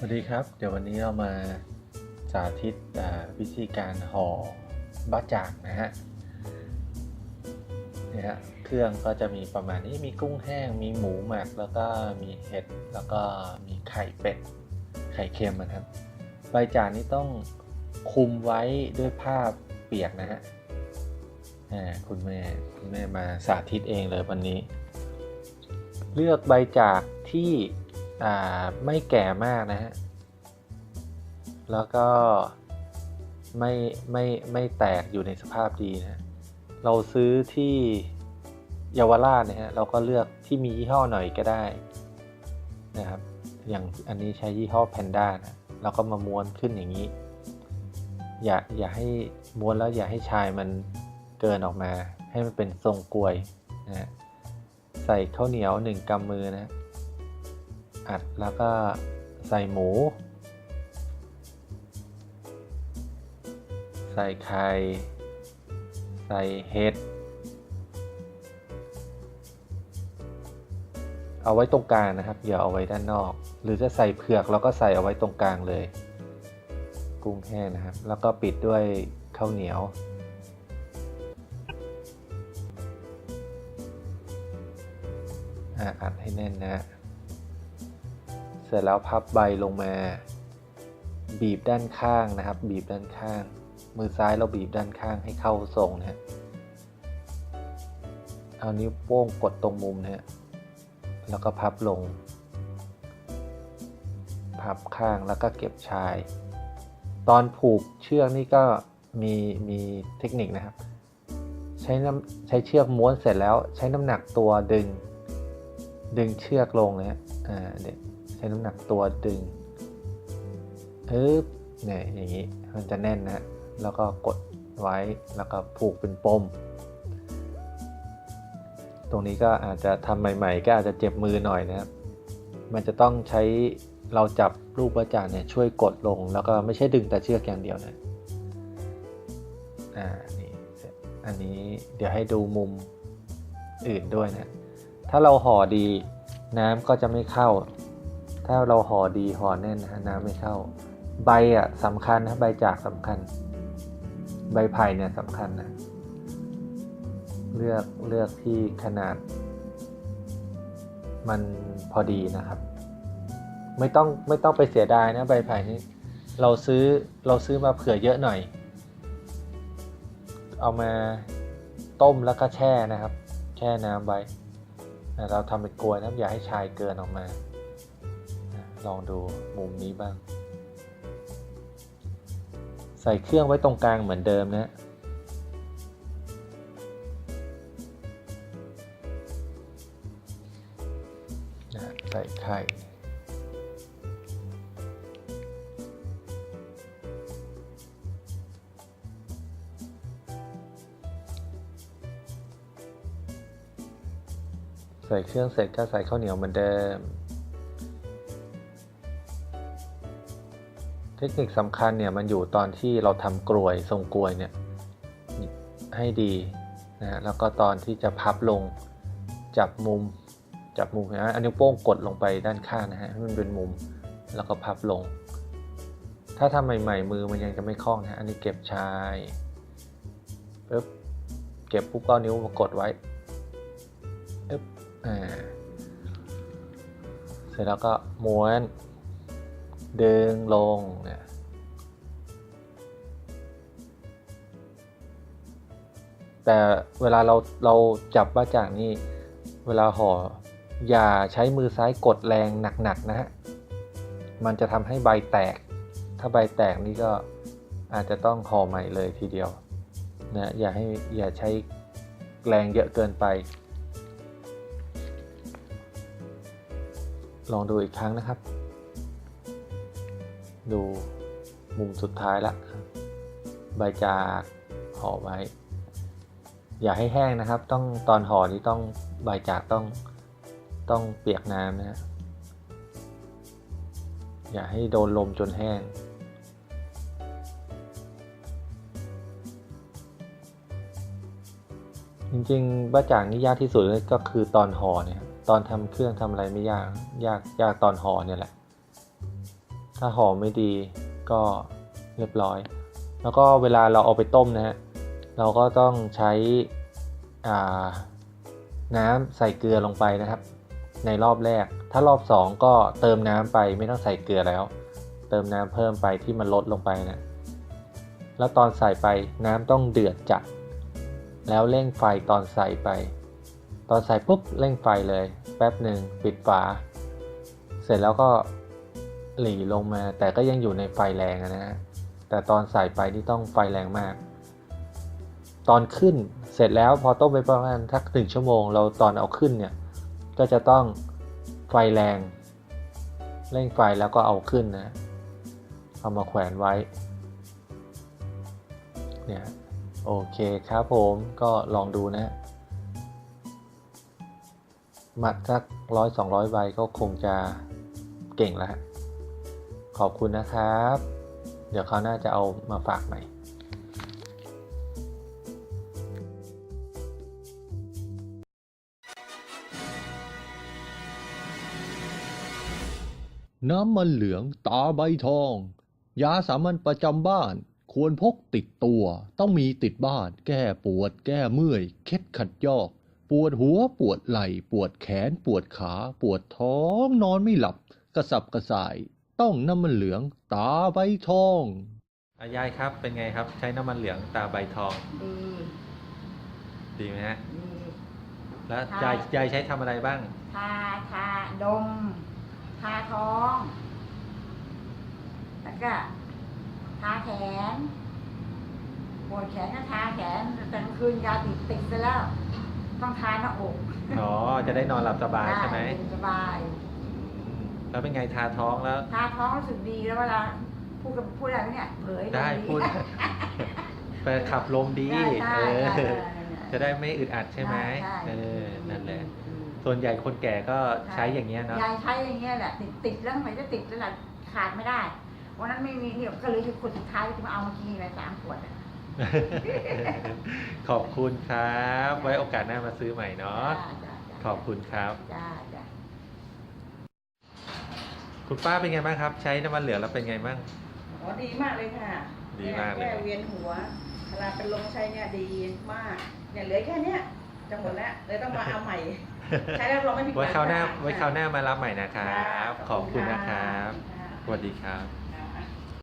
สวัสดีครับ เดี๋ยววันนี้เรามาสาธิตวิธีการห่อบะจ่างนะฮะเนี่ยฮะเครื่องก็จะมีประมาณนี้มีกุ้งแห้ง มีหมูหมักแล้วก็มีเห็ดแล้วก็มีไข่เป็ดไข่เค็มนะครับใบจ่างนี่ต้องคุมไว้ด้วยผ้าเปียกนะฮะ คุณแม่คุณแม่มาสาธิตเองเลยวันนี้ เลือกใบจากที่ไม่แก่มากนะฮะ แล้วก็ไม่ไม่ไม่แตกอยู่ในสภาพดีนะเราซื้อที่เยาวราชนี่ยฮะเราก็เลือกที่มียี่ห้อหน่อยก็ได้นะครับ อย่างอันนี้ใช้ยี่ห้อแพนด้านะเราก็มาม้วนขึ้นอย่างนี้ อย่าอย่าให้ม้วนแล้วอย่าให้ชายมัน เกินออกมาให้มันเป็นทรงกลวยนะฮะใส่ข้าวเหนียวหนึ่งกำมือนะอัดแล้วก็ใส่หมู ใส่ไข่ใส่เห็ดเอาไว้ตรงกลางนะครับอย่าเอาไว้ด้านนอก หรือจะใส่เผือกเราก็ใส่เอาไว้ตรงกลางเลย กุ้งแห้งนะครับ แล้วก็ปิดด้วยข้าวเหนียว อะอัดให้แน่นนะ เสร็จแล้วพับใบลงมา บีบด้านข้างนะครับ บีบด้านข้าง มือซ้ายเราบีบด้านข้างให้เข้าทรงนะฮะเอานิ้วโป้งกดตรงมุมนะฮะแล้วก็พับลง พับข้างแล้วก็เก็บชาย ตอนผูกเชือกนี่ก็มีมีเทคนิคนะครับ ใช้น้ำใช้เชือกม้วนเสร็จแล้วใช้น้ำหนักตัวดึง ดึงเชือกลงนะฮะอ่าเดี๋ยวใช้น้ำหนักตัวดึงปึ๊บเนี่ยอย่างนี้มันจะแน่นนะฮะแล้วก็กดไว้แล้วก็ผูกเป็นปม ตรงนี้ก็อาจจะทำใหม่ ๆ ก็อาจจะเจ็บมือหน่อยนะครับ มันจะต้องใช้เราจับลูกประจานเนี่ยช่วยกดลงแล้วก็ไม่ใช่ดึงแต่เชือกอย่างเดียวนะอ่านี่อันนี้เดี๋ยวให้ดูมุมอื่นด้วยนะ ถ้าเราห่อดีน้ำก็จะไม่เข้า ถ้าเราห่อดีห่อแน่นนะฮะน้ำไม่เข้า ใบอะสำคัญนะใบจากสำคัญ ใบไผ่เนี่ยสำคัญนะเลือกเลือกที่ขนาด มันพอดีนะครับ ไม่ต้องไม่ต้องไปเสียดายนะใบไผ่นี่เราซื้อเราซื้อมาเผื่อเยอะหน่อย เอามาต้มแล้วก็แช่นะครับ แช่น้ำไว้ เราทำเป็นกลวยนะอย่าให้ชายเกินออกมา ลองดูมุมนี้บ้าง ใส่เครื่องไว้ตรงกลางเหมือนเดิมนะใส่ไข่ ใส่เครื่องเสร็จก็ใส่ข้าวเหนียวเหมือนเดิม เทคนิคสำคัญเนี่ยมันอยู่ตอนที่เราทำกลวยทรงกลวยเนี่ยให้ดีนะแล้วก็ตอนที่จะพับลงจับมุมจับมุมนะอันนิ้วโป้งกดลงไปด้านข้างนะฮะให้มันเป็นมุมแล้วก็พับลง ถ้าทำใหม่ๆมือมันยังจะไม่คล่องนะอันนี้เก็บชายปึ๊บเก็บปุ๊บก็เอานิ้วมากดไว้ปึ๊บ เสร็จแล้วก็ม้วนดึงลงเนี่ยแต่เวลาเราเราจับบ้าจ่างนี่เวลาห่ออย่าใช้มือซ้ายกดแรงหนักๆนะฮะ มันจะทำให้ใบแตก ถ้าใบแตกนี่ก็อาจจะต้องห่อใหม่เลยทีเดียวนะอย่าให้อย่าใช้แรงเยอะเกินไป ลองดูอีกครั้งนะครับ ดูมุมสุดท้ายละ ใบจากห่อไว้ อย่าให้แห้งนะครับ ต้องตอนห่อนี้ต้องใบจากต้องต้องเปียกน้ำนะอย่าให้โดนลมจนแห้ง จริงๆบ้าจ่างนี่ยากที่สุดเลยก็คือตอนห่อเนี่ย ตอนทำเครื่องทำอะไรไม่ยาก ยากยากตอนห่อเนี่ยแหละ ถ้าห่อไม่ดีก็เรียบร้อย แล้วก็เวลาเราเอาไปต้มนะฮะ เราก็ต้องใช้น้ำใส่เกลือลงไปนะครับ ในรอบแรก ถ้ารอบสองก็เติมน้ำไปไม่ต้องใส่เกลือแล้ว เติมน้ำเพิ่มไปที่มันลดลงไปนะแล้วตอนใส่ไปน้ำต้องเดือดจัด แล้วเร่งไฟตอนใส่ไป ตอนใส่ปุ๊บเร่งไฟเลยแป๊บหนึ่งปิดฝา เสร็จแล้วก็หลีลงมา แต่ก็ยังอยู่ในไฟแรงนะฮะแต่ตอนใส่ไปนี่ต้องไฟแรงมาก ตอนขึ้นเสร็จแล้วพอต้มไปประมาณทักหนึ่งชั่วโมง เราตอนเอาขึ้นเนี่ยก็จะต้องไฟแรงเร่งไฟแล้วก็เอาขึ้นนะ เอามาแขวนไว้ เนี่ย โอเคครับผมก็ลองดูนะ มัดสักร้อยสองร้อยใบก็คงจะเก่งแล้ว ขอบคุณนะครับ เดี๋ยวเขาวหน่าจะเอามาฝากใหม่น้ำมันเหลืองตาใบทอง ยาสามัญประจำบ้าน ควรพกติดตัว ต้องมีติดบ้าน แก้ปวด แก้เมื่อย เคล็ดขัดยอก ปวดหัวปวดไหล่ปวดแขนปวดขา ปวดท้องนอนไม่หลับ กระสับกระส่าย ต้องน้ำมันเหลืองตาใบทองอายายครับเป็นไงครับ ใช้น้ำมันเหลืองตาใบทอง ดีดีไหมฮะดีแล้วค่ะยายยายใช้ทำอะไรบ้าง ทาทาดมทาท้อง แล้วก็ทาแขนปวดแขนก็ทาแขนแต่กลางคืนยาติดติดไปแล้ว ต้องทาหน้าอกอ๋อจะได้นอนหลับสบายใช่ไหมด้เย็นสบายอืมแล้วเป็นไงทาท้องแล้วทาท้องรู้สึกดีแล้วเวลาพูดกับพูดอะไรเนี่ยเผยได้ลมพูดไปขับลมดีได้เอได้อได้จะได้ไม่อึดอัดใช่ไหมใช่เออนั่นแหละอืมส่วนใหญ่คนแก่ก็ใช้อย่างเงี้ยเนาะยายใช้อย่างเงี้ยแหละติดติดแล้วทำไมจะติดแล้วล่ะขาดไม่ได้วันนั้นไม่มีเนี่ยก็เลยคือคนสุดท้ายที่มาเอามากินไปสามขวดอะ ขอบคุณครับ ไว้โอกาสหน้ามาซื้อใหม่เนาะจ้าจ้าจ้าขอบคุณครับ จ้าจ้าคุณป้าเป็นไงบ้างครับ ใช้น้ำมันเหลืองแล้วเป็นไงบ้าง อ๋อดีมากเลยค่ะดีมากเลย นี่แก้เวียนหัวเวลาเป็นลมใช้เนี่ยดีมาก เนี่ยเหลือแค่เนี้ยจะหมดแล้วเลยต้องมาเอาใหม่ ใช้แล้วเราไม่ผิดหวังไว้คราวหน้าค่ะไว้คราวหน้ามารับใหม่นะครับค่ะขอบคุณนะครับค่ะสวัสดีครับ